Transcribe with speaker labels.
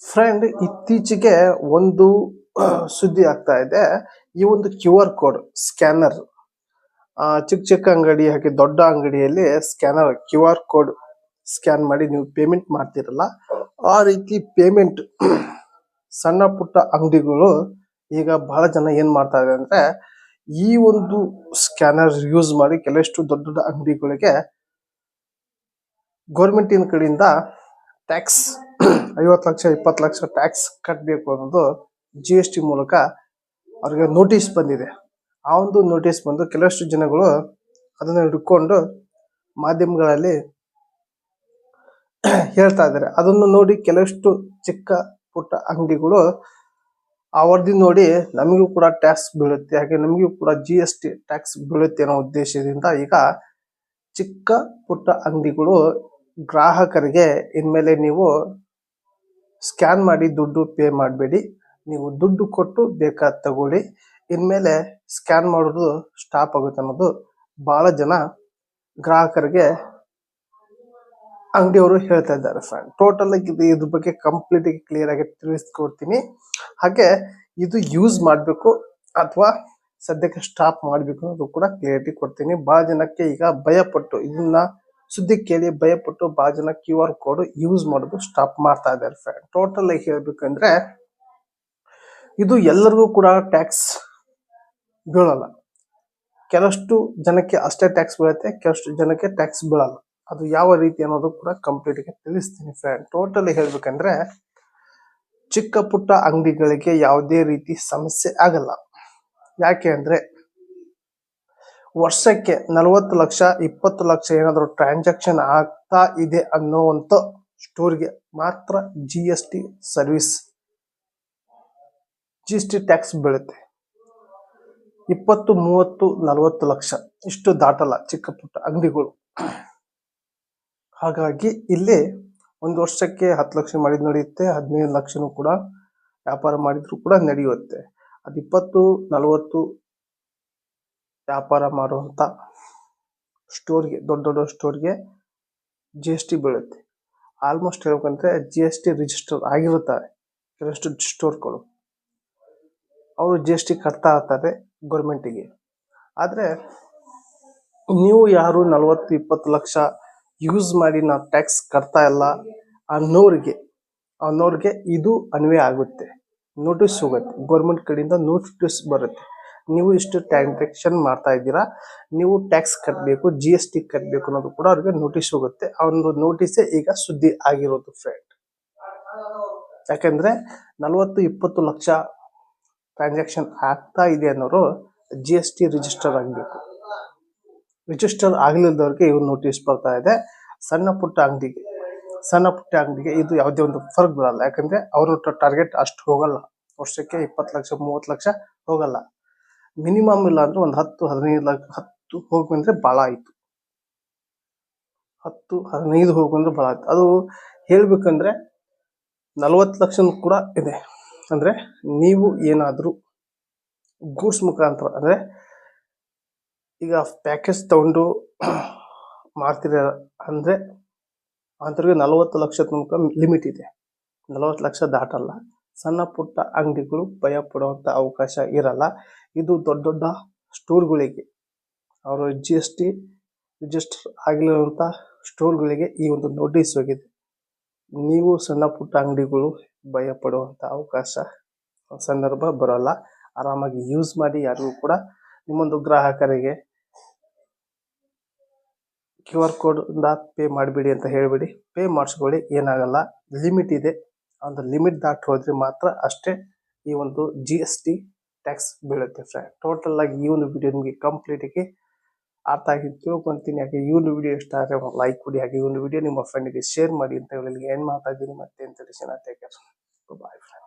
Speaker 1: Friend ಇತ್ತೀಚೆಗೆ ಒಂದು, ಸುದ್ದಿ ಆಗ್ತಾ ಇದೆ. ಈ ಒಂದು ಕ್ಯೂ ಆರ್ ಕೋಡ್ ಸ್ಕ್ಯಾನರ್ ಚಿಕ್ಕ ಚಿಕ್ಕ ಅಂಗಡಿ ಹಾಗೆ ದೊಡ್ಡ ಅಂಗಡಿಯಲ್ಲಿ scanner, Q R code scan ಮಾಡಿ ನೀವು ಪೇಮೆಂಟ್ ಮಾಡ್ತಿರಲ್ಲ. ಆ ರೀತಿ ಪೇಮೆಂಟ್, ಸಣ್ಣ ಪುಟ್ಟ ಅಂಗಡಿಗಳು ಈಗ ಬಹಳ ಜನ ಏನ್ ಮಾಡ್ತಾ ಇದೆ ಅಂದ್ರೆ, ಈ ಒಂದು ಸ್ಕ್ಯಾನರ್ ಯೂಸ್ ಮಾಡಿ ಕೆಲವಷ್ಟು ದೊಡ್ಡ ದೊಡ್ಡ ಅಂಗಡಿಗಳಿಗೆ ಗೌರ್ಮೆಂಟಿನ ಕಡೆಯಿಂದ ಟ್ಯಾಕ್ಸ್ ಐವತ್ತು ಲಕ್ಷ, ಇಪ್ಪತ್ತು ಲಕ್ಷ ಟ್ಯಾಕ್ಸ್ ಕಟ್ಟಬೇಕು ಅನ್ನೋದು ಜಿ ಎಸ್ ಟಿ ಮೂಲಕ ಅವ್ರಿಗೆ ನೋಟಿಸ್ ಬಂದಿದೆ. ಆ ಒಂದು ನೋಟಿಸ್ ಬಂದು ಕೆಲವಷ್ಟು ಜನಗಳು ಅದನ್ನು ಹಿಡ್ಕೊಂಡು ಮಾಧ್ಯಮಗಳಲ್ಲಿ ಹೇಳ್ತಾ ಇದ್ದಾರೆ. ಅದನ್ನು ನೋಡಿ ಕೆಲವಷ್ಟು ಚಿಕ್ಕ ಪುಟ್ಟ ಅಂಗಡಿಗಳು ಆ ವರದಿ ನೋಡಿ ನಮಗೂ ಕೂಡ ಟ್ಯಾಕ್ಸ್ ಬೀಳುತ್ತೆ, ಹಾಗೆ ನಮಗೂ ಕೂಡ ಜಿ ಎಸ್ ಟಿ ಟ್ಯಾಕ್ಸ್ ಬೀಳುತ್ತೆ ಅನ್ನೋ ಉದ್ದೇಶದಿಂದ ಈಗ ಚಿಕ್ಕ ಪುಟ್ಟ ಅಂಗಡಿಗಳು ಗ್ರಾಹಕರಿಗೆ ಇನ್ಮೇಲೆ ನೀವು ಸ್ಕ್ಯಾನ್ ಮಾಡಿ ದುಡ್ಡು ಪೇ ಮಾಡಬೇಡಿ. ನೀವು ದುಡ್ಡು ಕೊಟ್ಟು ಬೇಕಾದ ತಗೊಳ್ಳಿ. ಇನ್ಮೇಲೆ ಸ್ಕ್ಯಾನ್ ಮಾಡೋದು ಸ್ಟಾಪ್ ಆಗುತ್ತೆ ಅನ್ನೋದು ಬಹಳ ಜನ ಗ್ರಾಹಕರಿಗೆ ಅಂಗಡಿಯವರು ಹೇಳ್ತಾ ಇದ್ದಾರೆ ಫ್ರೆಂಡ್ ಟೋಟಲ್ ಆಗಿ ಇದು ಇದ್ರ ಬಗ್ಗೆ ಕಂಪ್ಲೀಟ್ ಆಗಿ ಕ್ಲಿಯರ್ ಆಗಿ ತಿಳಿಸ್ಕೊಡ್ತೀನಿ. ಹಾಗೆ ಇದು ಯೂಸ್ ಮಾಡಬೇಕು ಅಥವಾ ಸದ್ಯಕ್ಕೆ ಸ್ಟಾಪ್ ಮಾಡಬೇಕು ಅನ್ನೋದು ಕೂಡ ಕ್ಲಿಯರಿಟಿ ಕೊಡ್ತೀನಿ. ಬಹಳ ಜನಕ್ಕೆ ಈಗ ಭಯಪಟ್ಟು ಇದನ್ನ ಸುದ್ದಿ ಕೇಳಿ ಭಯಪಟ್ಟು ಬಹಳ ಜನ ಕ್ಯೂ ಆರ್ ಕೋಡ್ ಯೂಸ್ ಮಾಡೋದು ಸ್ಟಾಪ್ ಮಾಡ್ತಾ ಇದ್ದಾರೆ ಫ್ರೆಂಡ್ ಟೋಟಲ್ ಆಗಿ ಹೇಳ್ಬೇಕಂದ್ರೆ ಇದು ಎಲ್ಲರಿಗೂ ಕೂಡ ಟ್ಯಾಕ್ಸ್ ಬೀಳಲ್ಲ. ಕೆಲವಷ್ಟು ಜನಕ್ಕೆ ಅಷ್ಟೇ ಟ್ಯಾಕ್ಸ್ ಬೀಳುತ್ತೆ ಕೆಲವಷ್ಟು ಜನಕ್ಕೆ ಟ್ಯಾಕ್ಸ್ ಬೀಳಲ್ಲ. ಅದು ಯಾವ ರೀತಿ ಅನ್ನೋದು ಕೂಡ ಕಂಪ್ಲೀಟ್ ಆಗಿ ತಿಳಿಸ್ತೀನಿ ಫ್ರೆಂಡ್ ಟೋಟಲಿ ಹೇಳ್ಬೇಕಂದ್ರೆ ಚಿಕ್ಕ ಪುಟ್ಟ ಅಂಗಡಿಗಳಿಗೆ ಯಾವುದೇ ರೀತಿ ಸಮಸ್ಯೆ ಆಗಲ್ಲ. ಯಾಕೆ ಅಂದ್ರೆ ವರ್ಷಕ್ಕೆ ನಲವತ್ತು ಲಕ್ಷ, ಇಪ್ಪತ್ತು ಲಕ್ಷ ಏನಾದರೂ ಟ್ರಾನ್ಸಾಕ್ಷನ್ ಆಗ್ತಾ ಇದೆ ಅನ್ನೋವಂಥ ಸ್ಟೋರ್ಗೆ ಮಾತ್ರ G S T service G S T tax ಬೀಳುತ್ತೆ. ಇಪ್ಪತ್ತು, ಮೂವತ್ತು, ನಲವತ್ತು ಲಕ್ಷ, ಇಷ್ಟು ದಾಟಲ್ಲ ಚಿಕ್ಕ ಪುಟ್ಟ ಅಂಗಡಿಗಳು. ಹಾಗಾಗಿ ಇಲ್ಲಿ ಒಂದು ವರ್ಷಕ್ಕೆ ಹತ್ತು ಲಕ್ಷ ಮಾಡಿದ್ ನಡೆಯುತ್ತೆ, ಹದಿನೈದು ಲಕ್ಷನೂ ಕೂಡ ವ್ಯಾಪಾರ ಮಾಡಿದ್ರು ಕೂಡ ನಡೆಯುತ್ತೆ. ಅದು ಇಪ್ಪತ್ತು ನಲವತ್ತು ವ್ಯಾಪಾರ ಮಾಡುವಂಥ ಸ್ಟೋರ್ಗೆ ದೊಡ್ಡ ದೊಡ್ಡ ಸ್ಟೋರ್ಗೆ ಜಿ ಎಸ್ ಟಿ ಬೀಳುತ್ತೆ. ಆಲ್ಮೋಸ್ಟ್ ಹೇಳ್ಬೇಕಂದ್ರೆ ಜಿ ಎಸ್ ಟಿ ರಿಜಿಸ್ಟರ್ ಆಗಿರುತ್ತಾರೆ ಕೆಲವಷ್ಟು ಸ್ಟೋರ್ಗಳು ಅವರು ಜಿ ಎಸ್ ಟಿ ಕಟ್ತಾ ಇರ್ತಾರೆ ಗೌರ್ಮೆಂಟಿಗೆ ಆದರೆ ನೀವು ಯಾರು ನಲವತ್ತು ಇಪ್ಪತ್ತು ಲಕ್ಷ ಯೂಸ್ ಮಾಡಿ ನಾವು ಟ್ಯಾಕ್ಸ್ ಕಟ್ತಾ ಇಲ್ಲ ಅನ್ನೋರಿಗೆ ಅನ್ನೋರಿಗೆ ಇದು ಅನ್ವಯ ಆಗುತ್ತೆ. ನೋಟಿಸ್ ಹೋಗುತ್ತೆ. ಗೌರ್ಮೆಂಟ್ ಕಡೆಯಿಂದ ನೋಟಿಸ್ ಬರುತ್ತೆ. ನೀವು ಇಷ್ಟು ಟ್ರಾನ್ಸಾಕ್ಷನ್ ಮಾಡ್ತಾ ಇದ್ದೀರಾ, ನೀವು ಟ್ಯಾಕ್ಸ್ ಕಟ್ಟಬೇಕು ಜಿ ಎಸ್ ಟಿ ಕಟ್ಟಬೇಕು ಅನ್ನೋದು ಕೂಡ ಅವ್ರಿಗೆ ನೋಟಿಸ್ ಹೋಗುತ್ತೆ. ಆ ಒಂದು ನೋಟಿಸೇ ಈಗ ಸುದ್ದಿ ಆಗಿರೋದು ಫ್ರೆಂಡ್ ಯಾಕೆಂದ್ರೆ ನಲವತ್ತು ಇಪ್ಪತ್ತು ಲಕ್ಷ ಟ್ರಾನ್ಸಾಕ್ಷನ್ ಆಗ್ತಾ ಇದೆ ಅನ್ನೋರು ಜಿ ಎಸ್ ಟಿ ರಿಜಿಸ್ಟರ್ ಆಗಬೇಕು. ರಿಜಿಸ್ಟರ್ ಆಗಲಿಲ್ಲದವ್ರಿಗೆ ಇವ್ರು ನೋಟಿಸ್ ಬರ್ತಾ ಇದೆ. ಸಣ್ಣ ಪುಟ್ಟ ಅಂಗಡಿಗೆ. ಸಣ್ಣ ಪುಟ್ಟ ಅಂಗಡಿಗೆ ಇದು ಯಾವುದೇ ಒಂದು ಫರ್ಕ್ ಬರಲ್ಲ ಯಾಕಂದ್ರೆ ಅವ್ರ ಟಾರ್ಗೆಟ್ ಅಷ್ಟು ಹೋಗಲ್ಲ. ವರ್ಷಕ್ಕೆ ಇಪ್ಪತ್ತು ಲಕ್ಷ, ಮೂವತ್ತು ಲಕ್ಷ ಹೋಗಲ್ಲ. ಮಿನಿಮಮ್ ಇಲ್ಲ ಅಂದ್ರೆ ಒಂದು ಹತ್ತು, ಹದಿನೈದು ಲಕ್ಷ, ಹತ್ತು ಹೋಗ್ಬಂದ್ರೆ ಭಾಳ ಆಯ್ತು. ಹತ್ತು, ಹದಿನೈದು ಹೋಗ್ಬಂದ್ರೆ ಭಾಳ ಆಯ್ತು. ಅದು ಹೇಳ್ಬೇಕಂದ್ರೆ ನಲವತ್ತು ಲಕ್ಷ ಕೂಡ ಇದೆ. ಅಂದ್ರೆ ನೀವು ಏನಾದರೂ ಗೂಡ್ಸ್ ಮುಖಾಂತರ, ಅಂದ್ರೆ ಈಗ ಪ್ಯಾಕೇಜ್ ತಗೊಂಡು ಮಾಡ್ತೀರ ಅಂದ್ರೆ ಅಂಥವ್ರಿಗೆ ನಲವತ್ತು ಲಕ್ಷ ತನಕ ಲಿಮಿಟ್ ಇದೆ. ನಲವತ್ತು ಲಕ್ಷ ದಾಟಲ್ಲ. ಸಣ್ಣ ಪುಟ್ಟ ಅಂಗಡಿಗಳು ಭಯ ಪಡುವಂತ ಅವಕಾಶ ಇರಲ್ಲ. ಇದು ದೊಡ್ಡ ದೊಡ್ಡ ಸ್ಟೋರ್ಗಳಿಗೆ, ಅವರು ಜಿ ಎಸ್ ಟಿ ರಿಜಿಸ್ಟರ್ ಆಗಿರುವಂತ ಸ್ಟೋರ್ಗಳಿಗೆ ಈ ಒಂದು ನೋಟಿಸ್ ಹೋಗಿದೆ. ನೀವು ಸಣ್ಣ ಪುಟ್ಟ ಅಂಗಡಿಗಳು ಭಯ ಪಡುವಂಥ ಅವಕಾಶ ಸಂದರ್ಭ ಬರೋಲ್ಲ. ಆರಾಮಾಗಿ ಯೂಸ್ ಮಾಡಿ, ಯಾರಿಗೂ ಕೂಡ ನಿಮ್ಮೊಂದು ಗ್ರಾಹಕರಿಗೆ ಕ್ಯೂ ಆರ್ ಕೋಡ್ ಇಂದ ಪೇ ಮಾಡಿಬಿಡಿ ಅಂತ ಹೇಳಿಬಿಡಿ. ಪೇ ಮಾಡಿಸ್ಕೊಳ್ಳಿ, ಏನಾಗಲ್ಲ. ಲಿಮಿಟ್ ಇದೆ. ಒಂದು ಲಿಮಿಟ್ ದಾಟಿ ಹೋದ್ರೆ ಮಾತ್ರ ಅಷ್ಟೇ ಈ ಒಂದು ಜಿ ಎಸ್ ಟಿ ಟ್ಯಾಕ್ಸ್ ಬೀಳುತ್ತೆ ಫ್ರೆಂಡ್ ಟೋಟಲ್ ಆಗಿ ಈ ಒಂದು ವಿಡಿಯೋ ನಿಮಗೆ ಕಂಪ್ಲೀಟ್ ಆಗಿ ಅರ್ಥ ಆಗಿ ತಿಳ್ಕೊಂತೀನಿ. ಹಾಗೆ ಈ ಒಂದು ವಿಡಿಯೋ ಇಷ್ಟ ಆದರೆ ಲೈಕ್ ಕೊಡಿ. ಹಾಗೆ ಈ ಒಂದು ವಿಡಿಯೋ ನಿಮ್ಮ ಫ್ರೆಂಡಿಗೆ ಶೇರ್ ಮಾಡಿ ಅಂತ ಹೇಳಿ. ಏನು ಮಾತಾಡ್ತೀನಿ ಮತ್ತೆ ಅಂತ ಹೇಳಿ ಚೆನ್ನಾಗಿ ಬಾಯ್ ಫ್ರೆಂಡ್